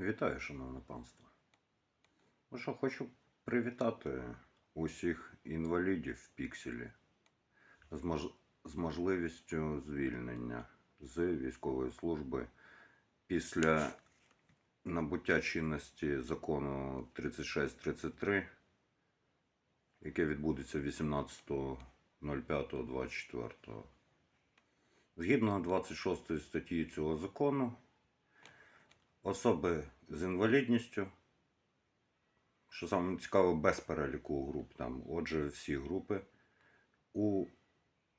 Вітаю, шановне панство. Ну що, хочу привітати усіх інвалідів в пікселі з, мож... з можливістю звільнення з військової служби після набуття чинності закону 3633, яке відбудеться 18.05.24. Згідно 26 статті цього закону, особи з інвалідністю, що саме цікаво, без переліку груп, там, отже, всі групи, у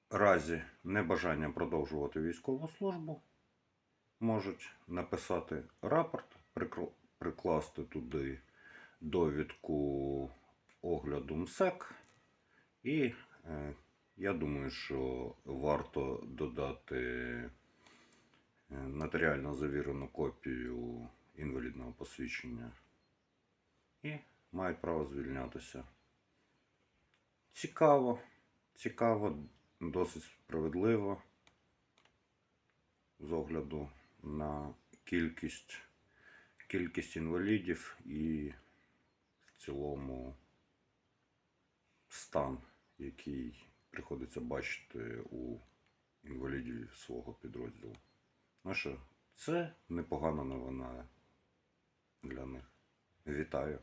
разі небажання продовжувати військову службу, можуть написати рапорт, прикласти туди довідку огляду МСЕК, і е, я думаю, що варто додати нотаріально завірену копію інвалідного посвідчення і мають право звільнятися. Цікаво, цікаво, досить справедливо з огляду на кількість, кількість інвалідів і в цілому стан, який приходиться бачити у інвалідів свого підрозділу. Ну що, це непогана новина для них. Вітаю.